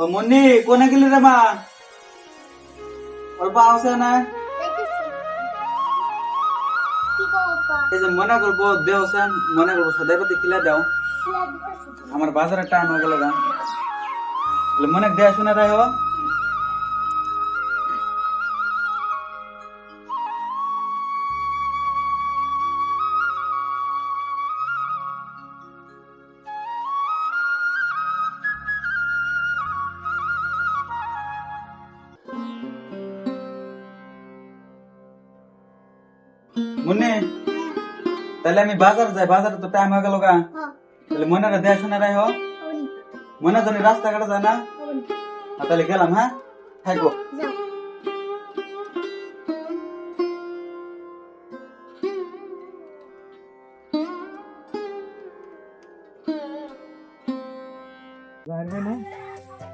ও মুন্নি, কোনে গেলি রে মা? অল্প আছে না? এই যে মনে করব, দেহ সেন, মনে করব, সদাই প্রতি খিলা দাও। আমার বাজারে টান হয়ে গেল মনে দেয়া শুনে রাখ। মুন্নি তাহলে আমি বাজার যাই বাজারে তো টাইম হয়ে গেল গা তাহলে মনে দেয়া শুনে রাখ মনে জানি রাস্তাঘাটে যায় না আর তাহলে গেলাম হ্যাঁ থাকো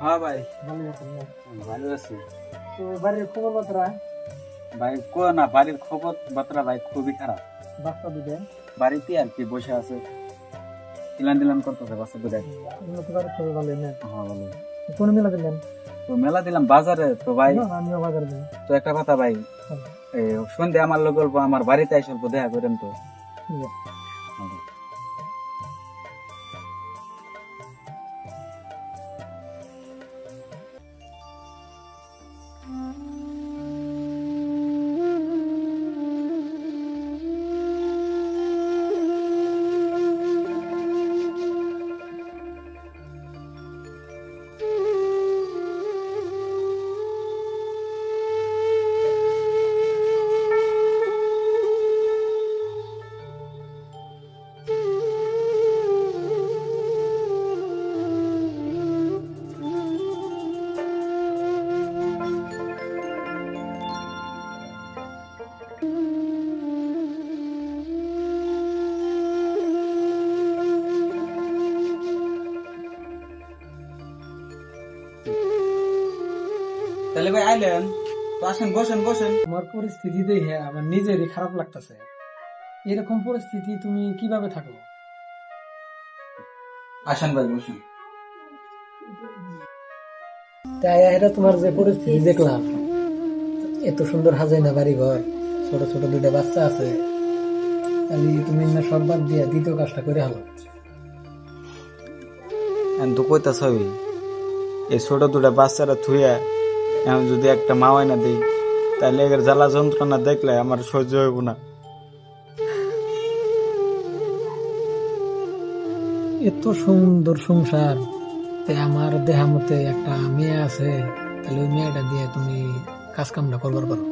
হ্যাঁ ভাই ভালো আছি তো বাড়ির খবর বার্তা ভাই কো না বাড়ির খবর বাতরা ভাই খুবই খারাপ। বাচ্চা দুধে? বাড়িতে আর কি বসে আছে। দিলান দিলান করতেছে বাচ্চা দুধে। হ্যাঁ কোন মেলা দিলেন? তো মেলা দিলাম বাজারে তো ভাই না, আমিও বাজারে তো একটা কথা ভাই এই সন্ধে আমার লোক গল্প আমার বাড়িতে এসে বোধ দেখা করেন তো। তাহলে ভাই আইলেন? তো আসেন বসেন বসেন। তোমার পরিস্থিতি দেখে আমার নিজেরই খারাপ লাগতেছে। এরকম পরিস্থিতি তুমি কীভাবে থাকো? আসেন ভাই বসেন। তাই এটা তোমার যে পরিস্থিতি দেখলাম এত সুন্দর হাজাই না বাড়ি ঘর ছোট ছোট দুটা বাচ্চা আছে। খালি তুমি না সব বাদ দিয়া দ্বিতীয় কাজটা করে হলো। তো কইতাছ হই এই ছোট দুটা বাচ্চারা থুইয়া এখন যদি একটা মাওয়াই না দিই তাহলে এর জ্বালা যন্ত্রণা দেখলে আমার সহ্য হইব না। এত সুন্দর সংসার তাই আমার দেহা মতে একটা মেয়ে আছে তাহলে ওই মেয়েটা দিয়ে তুমি কাজ কামটা করবার পারো।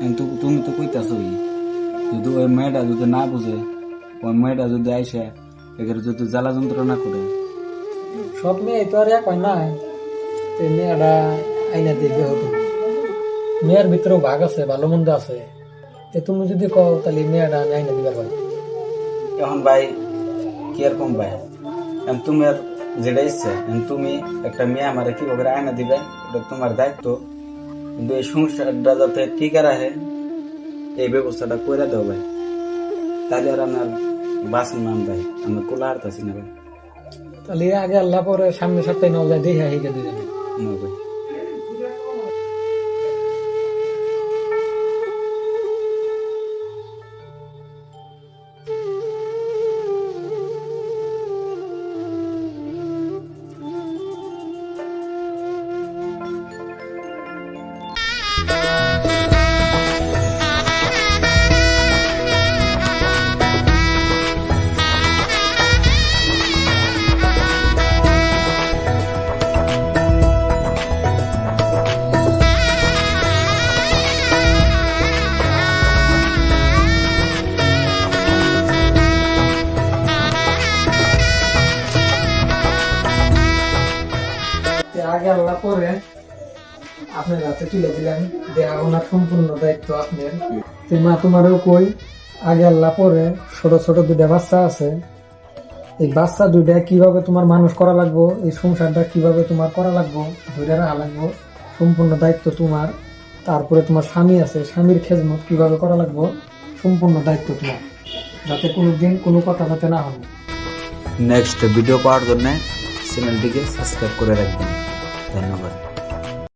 এখন তো তুমি তো কইতাছ হই যদি ওই মেয়েটা যদি না বুঝে ওই মেয়েটা যদি আইসে এগুলো যদি জ্বালা যন্ত্রণা করে। সব মেয়ে তো আর এক হয় না। তো মেয়েটা আইনা দিয়ে বিয়ে হবে মেয়ের ভিতরেও ভাগ আছে ভালো মন্দ আছে। তো তুমি যদি কও তাহলে মেয়েটা আমি আইনা দিবার পারব এখন ভাই কীরকম ভাই? এখন তোমার যেটা ইচ্ছে তুমি একটা মেয়ে আমার কীভাবে আয়না দিবে ওটা তোমার দায়িত্ব। কিন্তু এই সংসারটা যাতে টিকে রাখে এই ব্যবস্থাটা করে দাও ভাই। তাহলে আর আমার বাসন নাম ভাই আমার কোলা হারতাছি না ভাই। তাহলে আগে আল্লাহ পরে সামনে সপ্তাহে নাও যায় দেখে হিকে দুজনে না আল্লাহ পরে আপনার হাতে তুলে দিলেন দেহা ওনার সম্পূর্ণ দায়িত্ব আপনার। তো মা তোমারও কই, আগে আল্লাহ পরে ছোট ছোট দুটা বাচ্চা আছে। এই বাচ্চা দুইটা কীভাবে তোমার মানুষ করা লাগবো, এই সংসারটা কীভাবে তোমার করা লাগবো ধরে রাখা লাগবো, সম্পূর্ণ দায়িত্ব তোমার। তারপরে তোমার স্বামী আছে, স্বামীর খেজমত কীভাবে করা লাগবো, সম্পূর্ণ দায়িত্ব তোমার। যাতে কোনো দিন কোনো কথা যাতে না হবে নেক্সট ভিডিও পাওয়ার জন্য চ্যানেলটিকে সাবস্ক্রাইব করে রাখবেন। धन्यवाद